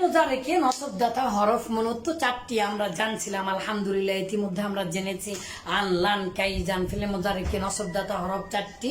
মোজারেকে নসবদাতা হরফ মূলত চারটি আমরা জানছিলাম, আলহামদুলিল্লাহ, ইতিমধ্যে আমরা জেনেছি। আনলান কাইজান ফিলে মোজারেকে নসবদাতা হরফ চারটি।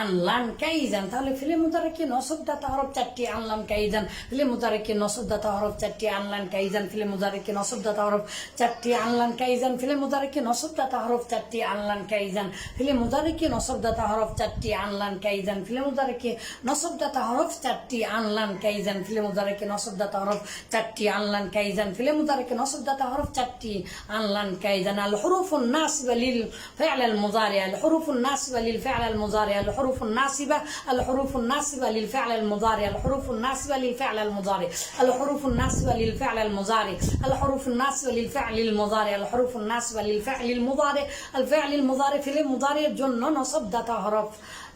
আনলান কাইজান তাহলে ফিলে মোজারেকে নসবদাতা হরফ চারটি আনলান কাইজান ফিলে মোজারেকে নসবদাতা হরফ চারটি আনলান কাইজান ফিলে মোজারেকে নসবদাতা হরফ চারটি আনলান কাইজান ফিলে মোজারেকে নসবদাতা হরফ চারটি আনলান কাইজান ফিলে মোজারেকে নসবদাতা হরফ চারটি আনলান কাইজান ফিলে মোজারেকে নসবদাতা হরফ চারটি আনলান কাইজান ফিলে মোজারেকে নসবদাতা হরফ تعرف تبتي عن لن كايزن في المضارع نصب تعرف تبتي عن لن كايزن الحروف الناصبة للفعل المضارع. الحروف الناصبة للفعل المضارع. الحروف الناصبة الحروف الناصبة للفعل المضارع. الحروف الناصبة للفعل المضارع. الحروف الناصبة للفعل المضارع. الحروف الناصبة للفعل المضارع. الحروف الناصبة للفعل المضارع. الفعل المضارع في المضارع جن نصب ده تعرف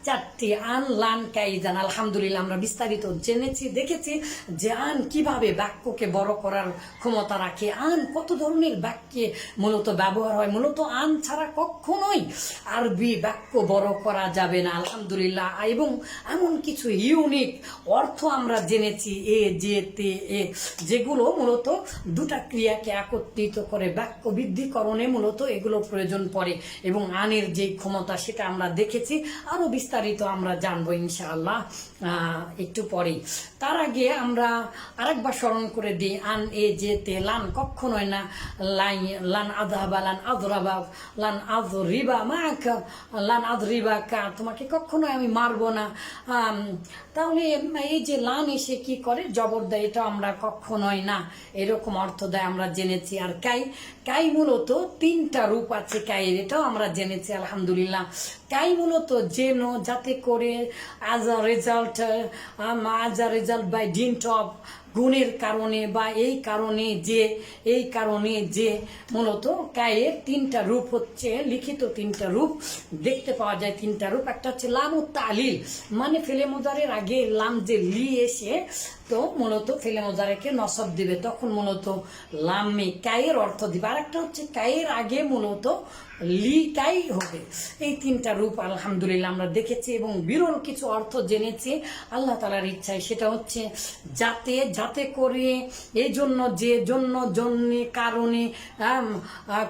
চারটি আন লান কাইজান আলহামদুলিল্লাহ আমরা বিস্তারিত জেনেছি, দেখেছি যে আন কীভাবে বাক্যকে বড় করার ক্ষমতা রাখে। আন কত ধরনের বাক্যে মূলত ব্যবহার হয়? মূলত আন ছাড়া কখনোই আরবি বাক্য বড় করা যাবে না, আলহামদুলিল্লাহ। এবং এমন কিছু ইউনিক অর্থ আমরা জেনেছি, এ যে তে, এ, যেগুলো মূলত দুটা ক্রিয়াকে একত্রিত করে বাক্য বৃদ্ধিকরণে মূলত এগুলো প্রয়োজন পড়ে। এবং আনের যে ক্ষমতা সেটা আমরা দেখেছি, আরও বিস্তারিত আমরা জানব ইনশাআল্লাহ একটু পরেই। তার আগে আমরা আরেকবার স্মরণ করে দিই, আন এ যে তে লান কখনোই না লাই লান আদহাবা, লান আদরাবা, লান আদরিবা, মা লান আদরিবা কা, তোমাকে কখনোই আমি মারবো না। তাহলে এই যে লান এসে কি করে? জবর দেয় এটা আমরা কখনোই না। এরকম অর্থ দেয় আমরা জেনেছি। আর কাই কাই মূলত তিনটা রূপ আছে কাইয়ের, এটাও আমরা জেনেছি, আলহামদুলিল্লাহ। কাই মূলত যেন যাতে করে as a result out um, as a result by dint of গুণের কারণে বা এই কারণে যে, এই কারণে যে, মূলত কায়ের তিনটা রূপ হচ্ছে, লিখিত তিনটা রূপ, দেখতে পাওয়া যায় তিনটা রূপ। একটা হচ্ছে লাম ও তালিল মানে ফেলে মোজারের আগে লাম যে লি এসে, তো মূলত ফেলে মোজারেকে নসব দিবে। তখন মূলত লামে কায়ের অর্থ দিবে। আর একটা হচ্ছে কায়ের আগে মূলত লিটাই হবে। এই তিনটা রূপ আলহামদুলিল্লাহ আমরা দেখেছি এবং বিরল কিছু অর্থ জেনেছি। আল্লাহ তালার ইচ্ছায় সেটা হচ্ছে যাতে যাতে করে এই জন্য যে জন্য জন্যে কারণে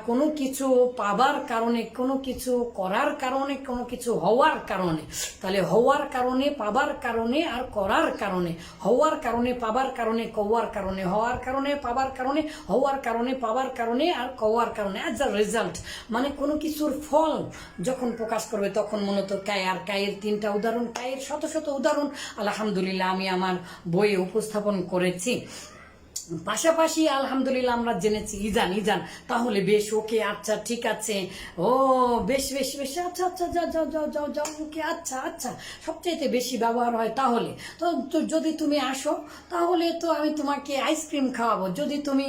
কোনো কিছু পাবার কারণে, কোনো কিছু করার কারণে, কোনো কিছু হওয়ার কারণে। তাহলে হওয়ার কারণে, পাবার কারণে আর করার কারণে। হওয়ার কারণে, পাবার কারণে, কওয়ার কারণে, হওয়ার কারণে, পাবার কারণে, হওয়ার কারণে, পাবার কারণে আর কওয়ার কারণে। অ্যাজ আ রেজাল্ট মানে কোনো কিছুর ফল যখন প্রকাশ করবে, তখন মূলত কায় আর কায়ের তিনটা উদাহরণ, কায়ের শত শত উদাহরণ। আলহামদুলিল্লাহ, আমি আমার বইয়ে উপস্থাপন করেছি পাশাপাশি আলহামদুলিল্লাহ আমরা জেনেছি, ইজান ইজান। তাহলে বেশ, ওকে আচ্ছা ঠিক আছে। ও, বেশ বেশ বেশ আচ্ছা আচ্ছা যাও যাও যাও যাও যাও, ওকে আচ্ছা আচ্ছা। সবচাইতে বেশি ব্যবহার হয় তাহলে। তো তো যদি তুমি আসো, তাহলে তো আমি তোমাকে আইসক্রিম খাওয়াবো। যদি তুমি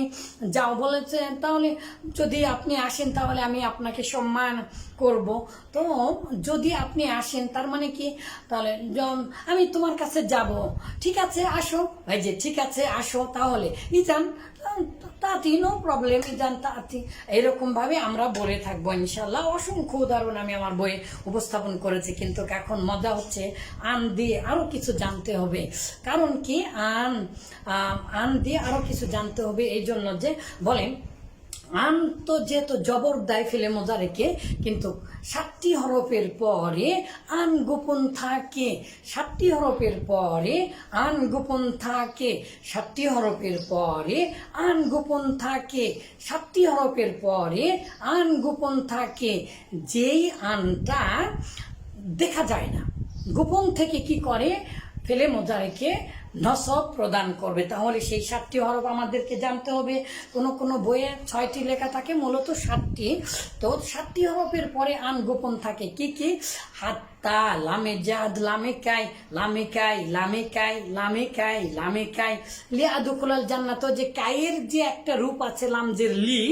যাও বলেছে, তাহলে যদি আপনি আসেন, তাহলে আমি আপনাকে সম্মান করব। তো, যদি আপনি আসেন, তার মানে কি? তাহলে আমি তোমার কাছে যাব, ঠিক আছে, আসো। ভাই যে, ঠিক আছে, আসো তাহলে। ইজান তাঁতি নো প্রবলেম ইজান তাঁতি। এরকম ভাবে আমরা বলে থাকব ইনশাল্লাহ অসংখ্য উদাহরণ আমি আমার বইয়ে উপস্থাপন করেছি, কিন্তু এখন মজা হচ্ছে আন দিয়ে আরও কিছু জানতে হবে। কারণ কি? আন আন দিয়ে আরও কিছু জানতে হবে এই জন্য যে, বলেন আন তো যেহেতু জবর দেয় ফেলে মজা রেখে কিন্তু সাতটি হরফের পরে আন গোপন থাকে। সাতটি হরফের পরে আন গোপন থাকে। সাতটি হরফের পরে আন গোপন থাকে। সাতটি হরফের পরে আন গোপন থাকে। যেই আনটা দেখা যায় না। গোপন থেকে কি করে? ফেলে মজা রেখে নসব প্রদান করবে। তাহলে সেই সাতটি হরফ আমাদেরকে জানতে হবে। কোনো কোনো বইয়ে ছয়টি লেখা থাকে, মূলত সাতটি। তো সাতটি হরফের পরে আন গোপন থাকে। কি কি? হাত্তা লামে জাদ, লামে কাই লামে কাই লামে কাই লামে কাই লামে কাই। লি আদুকুলাল জান্নাত যে কায়ের যে একটা রূপ আছে লামজের লি,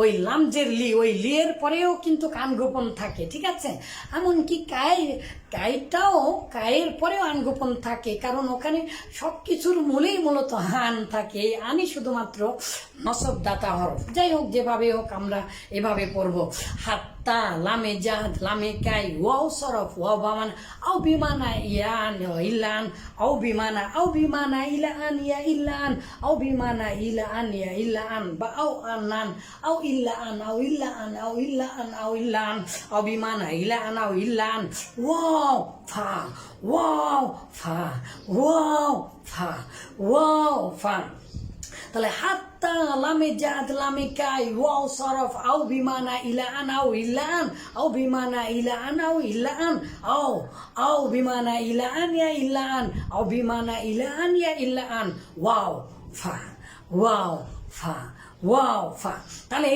ওই লামজের লি, ওই লি এর পরেও কিন্তু কান গোপন থাকে, ঠিক আছে? এমনকি কাই, কাইটাও কায়ের পরেও আন গোপন থাকে, কারণ ওখানে সব কিছুর মূলেই মূলত হান থাকে আনই শুধুমাত্র নসব দাতা হরফ। যাই হোক, যেভাবে হোক আমরা এভাবে পড়ব। হাত হাত্তা লামে জাহাদ লামে কাই ওয়াও সরফ ওয়াও বামান আও বিমানা ইয়ান ইলান আও বিমানা আও বিমানা ইলান ইয়া ইলান আও বিমানা ইলান ইয়া ইলান বা আও আনান আও ইলান আও ইলান আও ইলান আও ইলান আও বিমানা ইলান আও ইলান ওয়াও ফা ওয়াও ফা ওয়াও ফা ওয়াও ফা তাহলে হাত্তা লামে জাত লামে কাই, ওয়াও সরফ, আও বিমানা ইলা আন, আও ইলা আন, আও বিমানা ইলা আন, আও ইলা আন, আও আও বিমানা ইলা আন, ইয়া ইলা আন, আও বিমানা ইলা আন, ইয়া ইলা আন, ওয়াও ফা ওয়াও ফা ওয়াও ফা। তাহলে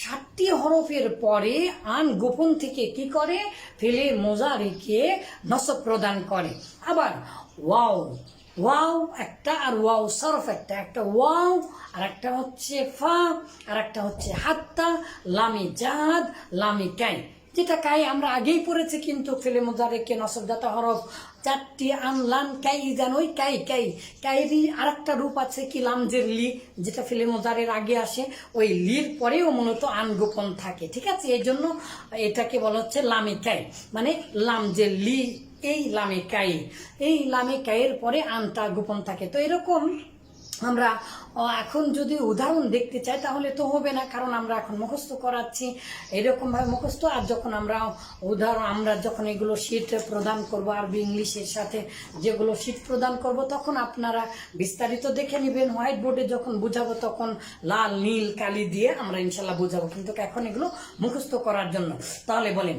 ষাটটি হরফের পরে আন গোপন থেকে কি করে? ফেলে মোজা রেখে নসব প্রদান করে। আবার ওয়াও ওয়াও একটা আর ওয়াও সরফ একটা। একটা ওয়াও, আর একটা হচ্ছে ফা, আর একটা হচ্ছে হাত্তা, লামি জাহাদ, লামি কাই। যেটা কাই আমরা আগেই পড়েছি কিন্তু ফেলে মোজারেকে নসবদাতা হরফ। চারটি আন, লান, কাই জান ওই কাই কাই। কাইরি আর একটা রূপ আছে কি, লামজের লি, যেটা ফেলে মোজারের আগে আসে। ওই লির পরেও মূলত আন গোপন থাকে, ঠিক আছে? এই জন্য এটাকে বলা হচ্ছে লামে কাই। মানে লামজের লি এই লামে কাই এই লামে কাইয়ের পরে আনটা গোপন থাকে। তো এরকম আমরা এখন যদি উদাহরণ দেখতে চাই, তাহলে তো হবে না, কারণ আমরা এখন মুখস্থ করাচ্ছি। এরকম ভাবে মুখস্থ, আর যখন আমরা উদাহরণ, আমরা যখন এগুলো শীট প্রদান করব, আরবি, ইংলিশের সাথে যেগুলো শীট প্রদান করব, তখন আপনারা বিস্তারিত দেখে নেবেন। হোয়াইট বোর্ডে যখন বুঝাবো, তখন লাল, নীল, কালি দিয়ে আমরা ইনশাল্লাহ বুঝাবো। কিন্তু এখন এগুলো মুখস্থ করার জন্য। তাহলে বলেন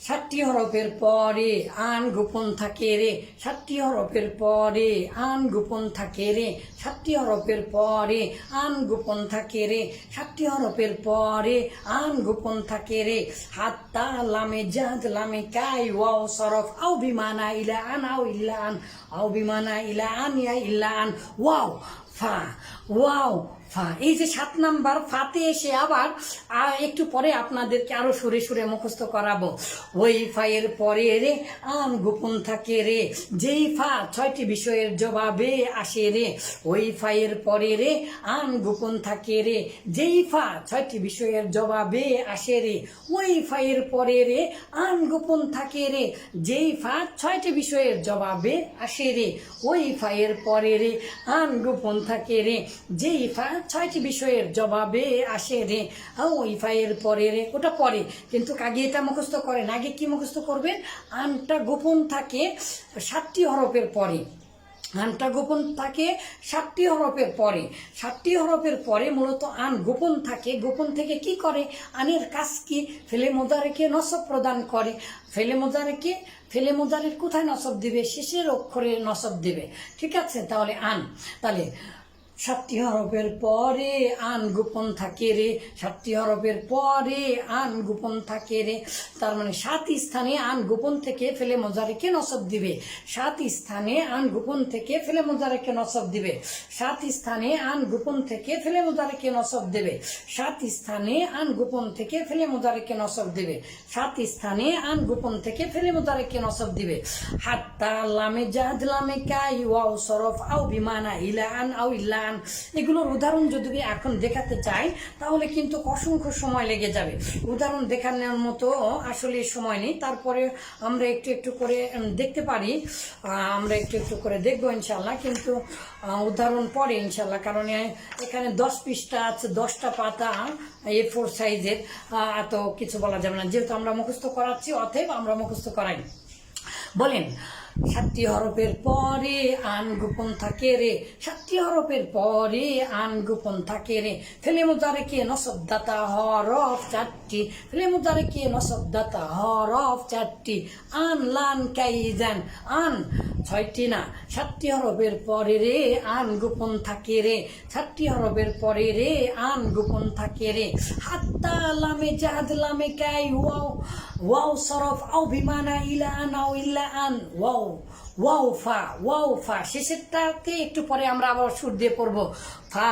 ষাটটি হরফের পরে আন গোপন থাকে রে ষাটটি হরফের পরে আন গোপন থাকে রে ষাটটি হরফের পরে আন গোপন থাকে রে ষাটটি হরফের পরে আন গোপন থাকে রে। হাত্তা লামে জাদ লামে, কাই, ওয়াও, সরফ, আও, বিমানা, ইলা, আন, আও, ইল্লা, আন, আও, বিমানা, ইলা, আন, ইয়া, ইল্লা, আন, ওয়াও, ফা, ওয়াও ফা, এই যে সাত নাম্বার ফাতে এসে আবার একটু পরে আপনাদেরকে আরও সুরে সুরে মুখস্থ করাবো। ওই ফায়ের পরে রে আন গোপন থাকে রে, যেই ফা ছয়টি বিষয়ের জবাবে আসে রে, ওই ফায়ের পরে রে আন গোপন থাকে রে, যেই ফা ছয়টি বিষয়ের জবাবে আসে রে, ওই ফায়ের পরে রে আন গোপন থাকে রে, যেই ফা ছয়টি বিষয়ের জবাবে আসে রে, ওই ফায়ের পরে রে আন গোপন থাকে রে, যেই ফা ছয়টি বিষয়ের জবাবে আসে রে। হ্যাঁ ওই ফায়ের পরে রে, ওটা পরে। কিন্তু আগে এটা মুখস্থ করেন আগে কি মুখস্থ করবেন আনটা গোপন থাকে সাতটি হরফের পরে। আনটা গোপন থাকে সাতটি হরফের পরে। সাতটি হরফের পরে মূলত আন গোপন থাকে। গোপন থেকে কি করে? আনের কাজ কি? ফেলে মোদারেকে নসব প্রদান করে। ফেলে মোদারেকে, ফেলে মোদারের কোথায় নসব দিবে? শেষের অক্ষরে নসব দিবে। ঠিক আছে? তাহলে আন। তাহলে সাতটি হরফের পরে আন গোপন থাকে রে, সাতটি হরফের পরে আন গোপন থাকে রে। তার মানে সাত স্থানে আন গোপন থেকে ফেলে মজারেকে নসব দিবে। সাত স্থানে আন গোপন থেকে ফেলে মজারেকে নসব দিবে। সাত স্থানে আন গোপন থেকে ফেলে মজারেকে নসব দেবে। সাত স্থানে আন গোপন থেকে ফেলে মজারেকে নসব দেবে। সাত স্থানে আন গোপন থেকে ফেলে মজারেকে নসব দিবে। হাত্তা লামে জাহাজ লামে কাই, ওয়াও সরফ, আও বিমানা ইলা আন আও ইল্লা আন এগুলোর উদাহরণ যদি এখন দেখাতে চাই, তাহলে কিন্তু অসংখ্য সময় লেগে যাবে। উদাহরণ দেখানোর মতো আসলে সময় নেই। তারপরে আমরা একটু একটু করে দেখতে পারি। আমরা একটু একটু করে দেখব ইনশাল্লাহ কিন্তু উদাহরণ পরে ইনশাল্লাহ কারণ এখানে দশ পৃষ্ঠা আছে, দশটা পাতা, এ ফোর সাইজের। এত কিছু বলা যাবে না। যেহেতু আমরা মুখস্থ করাচ্ছি, অতএব আমরা মুখস্থ করাই। বলেন সাতটি হরফের পরে আন গোপন থাকে রে। সাতটি হরফের পরে আন গোপন থাকে রে। ফেলে মুদারে কে নসবদাতা হরফ চারটি। ফেলে মুদারে কে নসবদাতা হরফ চারটি। আন লান কাইজান আন ছয়টি না। সাতটি হরফের পরে রে আন গোপন থাকে রে। সাতটি হরফের পরে রে আন গোপন থাকে রে। হাত্তা লামে জাহাজ লামে কাই ওয়াও। ওয়াও সরফ, আও বিমানা ইলা আন, আও ইল্লা আন। ওয়াও ওয়াও ফা ওয়াও ফা শেষেরটাকে একটু পরে আমরা আবার সুর দিয়ে পড়ব। ফা